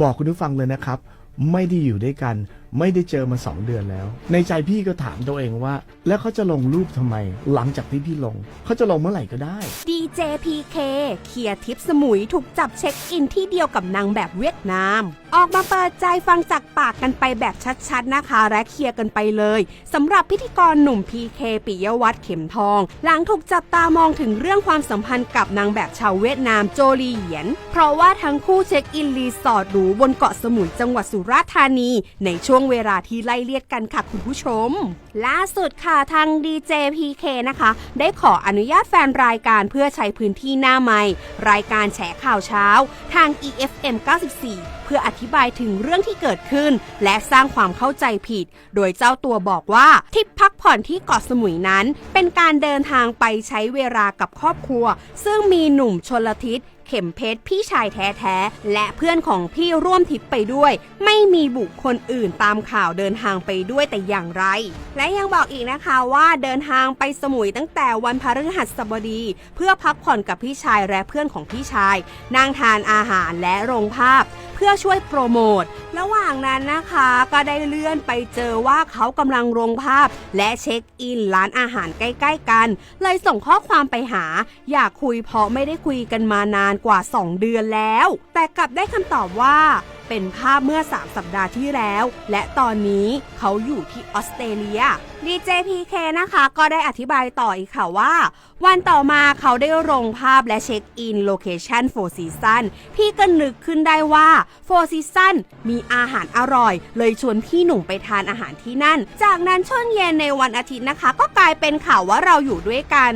บอกคุณผู้ฟังเลยนะครับ ไม่ได้อยู่ด้วยกัน ไม่ได้เจอมาสองเดือนแล้ว ในใจพี่ก็ถามตัวเองว่า แล้วเขาจะลงรูปทำไม หลังจากที่พี่ลง เขาจะลงเมื่อไหร่ก็ได้ดีเจพีเคเคลียร์ทิปสมุยถูกจับเช็คอินที่เดียวกับนางแบบเวียดนาม ออกมาเปิดใจฟังจากปากกันไปแบบชัดๆนะคะ และเคลียร์กันไปเลยสำหรับพิธีกรหนุ่มพีเคปิยวัฒน์เข็มทอง หลังถูกจับตามองถึงเรื่องความสัมพันธ์กับนางแบบชาวเวียดนามโจลีเหยียน เพราะว่าทั้งคู่เช็คอินรีสอร์ทหรูบนเกาะสมุยจังหวัดสุราษฎร์ธานีในช่วงเวลาที่ไล่เลียดกันค่ะคุณผู้ชม ล่าสุดค่ะทางดีเจพีเคนะคะ ได้ขออนุญาตแฟนรายการเพื่อใช้พื้นที่หน้าไมค์รายการแฉข่าวเช้า ทาง EFM 94เพื่ออธิบายถึงเรื่องที่เกิดขึ้น และสร้างความเข้าใจผิด โดยเจ้าตัวบอกว่าทริปพักผ่อนที่เกาะสมุยนั้น เป็นการเดินทางไปใช้เวลากับครอบครัว ซึ่งมีหนุ่มชนละทิศ เข็มเพชรพี่ชายแท้ๆ และเพื่อนของพี่ร่วมทริปไปด้วย ไม่มีบุคคลอื่นตามข่าวเดินทางไปด้วยแต่อย่างไร และยังบอกอีกนะคะว่าเดินทางไปสมุยตั้งแต่วันพฤหัสบดี เพื่อพักผ่อนกับพี่ชายและเพื่อนของพี่ชาย นั่งทานอาหารและลงภาพ เพื่อช่วยโปรโมท ระหว่างนั้นนะคะก็ได้เลื่อนไปเจอว่าเขากำลังลงภาพ และเช็คอินร้านอาหารใกล้ๆกัน เลยส่งข้อความไปหา อยากคุยเพราะไม่ได้คุยกันมานานกว่า 2 เดือนแล้ว แต่กลับได้คำตอบว่า เป็นภาพเมื่อ 3 สัปดาห์ที่แล้ว และตอนนี้เขาอยู่ที่ออสเตรเลียดีเจพีเคนะคะก็ได้อธิบายต่ออีกค่ะว่า วันต่อมาเขาได้ลงภาพและเช็คอินโลเคชัน4ซีซันพี่ก็นึกขึ้นได้ว่า4ซีซันมีอาหารอร่อย เลยชวนพี่หนุ่มไปทานอาหารที่นั่น จากนั้นช่วงเย็นในวันอาทิตย์นะคะ ก็กลายเป็นข่าวว่าเราอยู่ด้วยกัน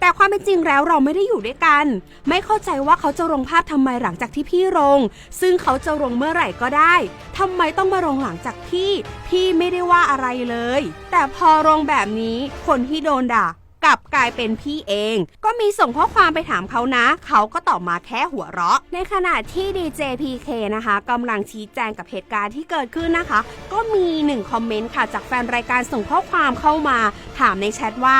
แต่ความเป็นจริงแล้วเราไม่ได้อยู่ด้วยกัน ไม่เข้าใจว่าเขาจะลงภาพทำไมหลังจากที่พี่ลง ซึ่งเขาจะลงเมื่อไหร่ก็ได้ทำไมต้องมาลงหลังจากพี่ พี่ไม่ได้ว่าอะไรเลย แต่พอลงแบบนี้คนที่โดนด่ากลับกลายเป็นพี่เอง ก็มีส่งข้อความไปถามเขานะ เขาก็ตอบมาแค่หัวเราะ ในขณะที่ดีเจพีเคนะคะกำลังชี้แจงกับเหตุการณ์ที่เกิดขึ้นนะคะ ก็มีหนึ่งคอมเมนต์ค่ะจากแฟนรายการส่งข้อความเข้ามา ถามในแชทว่า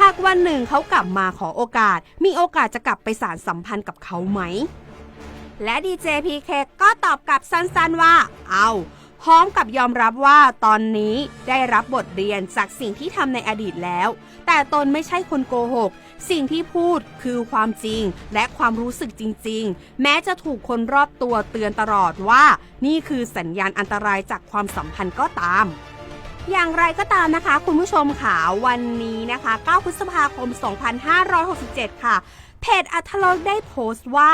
หากวันหนึ่งเขากลับมาขอโอกาส มีโอกาสจะกลับไปสารสัมพันธ์กับเขาไหม และดีเจพีเคก็ตอบกลับสั้นๆว่า เอา พร้อมกับยอมรับว่าตอนนี้ได้รับบทเรียนจากสิ่งที่ทำในอดีตแล้ว แต่ตนไม่ใช่คนโกหก สิ่งที่พูดคือความจริงและความรู้สึกจริง ๆ แม้จะถูกคนรอบตัวเตือนตลอดว่า นี่คือสัญญาณอันตรายจากความสัมพันธ์ก็ตาม อย่างไรก็ตามนะคะ คุณผู้ชมค่ะวันนี้นะคะ 9 พฤษภาคม 2567 ค่ะเพจอัธรสได้โพสต์ว่า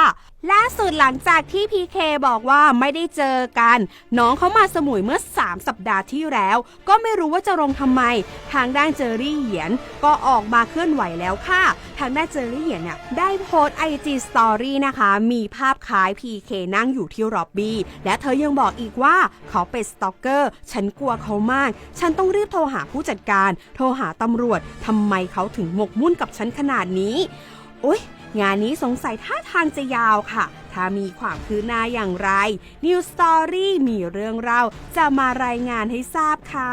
ล่าสุดหลังจากที่พีเคบอกว่าไม่ได้เจอกัน น้องเขามาสมุยเมื่อ 3 สัปดาห์ที่แล้ว ก็ไม่รู้ว่าจะลงทำไม ทางด้านเจอรี่เหยียนก็ออกมาเคลื่อนไหวแล้วค่ะ ทางด้านเจอรี่เหยียนเนี่ยได้โพสต์ไอจีสตอรี่นะคะ มีภาพคล้ายพีเคนั่งอยู่ที่ร็อบบี้และเธอยังบอกอีกว่าเขาเป็นสตอกเกอร์ฉันกลัวเขามาก ฉันต้องรีบโทรหาผู้จัดการ โทรหาตำรวจทำไมเขาถึงหมกมุ่นกับฉันขนาดนี้ อุ๊ย งานนี้สงสัยท่าทางจะยาวค่ะ ถ้ามีความคืบหน้าอย่างไร New Story มีเรื่องเล่าจะมารายงานให้ทราบค่ะ